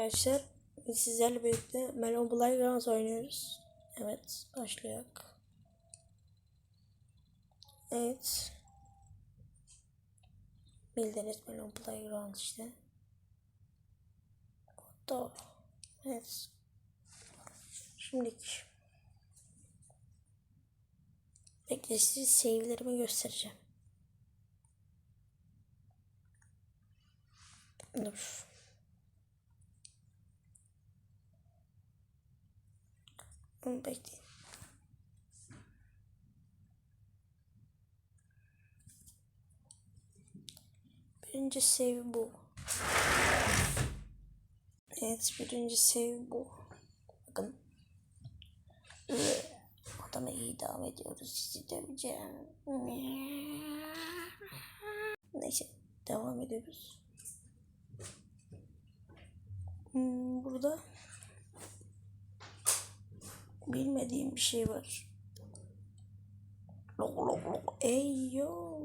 Arkadaşlar sizlerle birlikte Melon Playgrounds oynuyoruz. Evet başlayak. Evet. Bildiğiniz Melon Playgrounds işte. Doğru. Evet. Şimdiki. Bekle size save'lerimi göstereceğim. Dur. Onu bekleyin. Birinci save bu. Evet birinci save bu. Bakın. Adama iyi devam ediyoruz. Sizi döveceğim. Neyse devam ediyoruz. Hmm, burada bilmediğim bir şey var. Lok lok lok. Ey yo.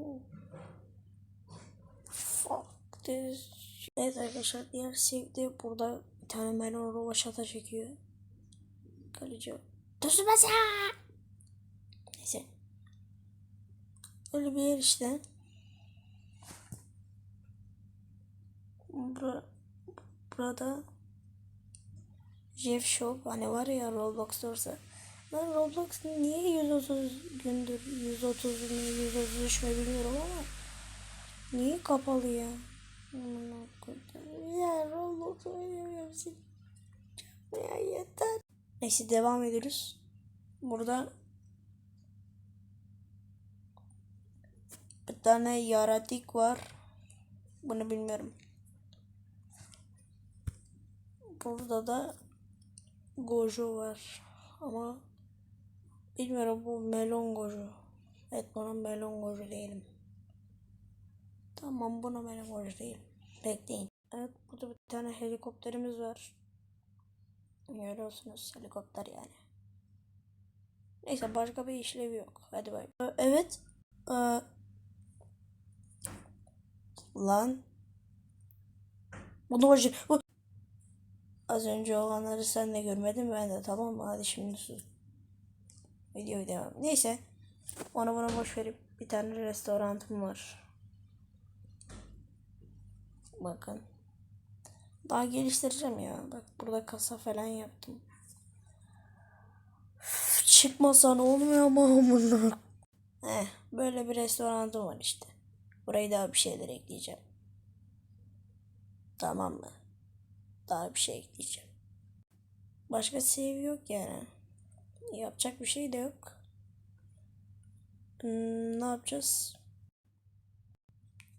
Fuck this. Evet arkadaşlar diğer save'de burada bir tane melon rovaşata çekiyor. Kaleci. Tsubasa! Neyse. Öyle bir yer işte. Bura, burada Jeff Shop hani var ya Roblox'ta olsa. Ben Roblox niye 130 gündür 130 mu 133 mi bilmiyorum ama niye kapalı ya? Ya Roblox oynamıyorum seni. Ya yeter. Neyse devam ediyoruz. Burada bir tane yaratık var. Bunu bilmiyorum. Burada da Gojo var. Ama bilmiyorum bu melon Gojo. Evet buna melon Gojo değilim. Tamam buna melon Gojo değilim. Bekleyin. Evet burada bir tane helikopterimiz var. Görüyorsunuz helikopter yani. Neyse başka bir işlevi yok. Hadi bay. Ee, Evet. Ee, lan. Bunu hoca... Bu... Az önce olanları sen de görmedin ben de tamam mı? Hadi şimdi sus. Videoyu devam. Neyse. Ona buna boş verip bir tane restoranım var. Bakın. Daha geliştireceğim ya. Bak burada kasa falan yaptım. Üf, Çıkmasan olmuyor ama amına. Eh, böyle bir restoranım var işte. Burayı daha bir şeyler ekleyeceğim. Tamam mı? Daha bir şey ekleyeceğim. Başka save yok yani. Yapacak bir şey de yok. Hmm, ne yapacağız?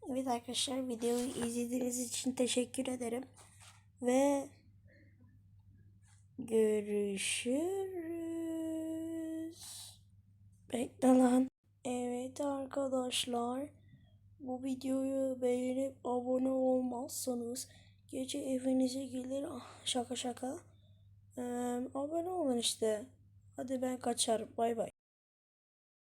Evet arkadaşlar videoyu izlediğiniz için teşekkür ederim. Ve görüşürüz. Bekle lan. Evet arkadaşlar. Bu videoyu beğenip abone olmazsanız gece evinize gelir ah, şaka şaka. Ee, abone olun işte. Hadi ben kaçar. Bay bay.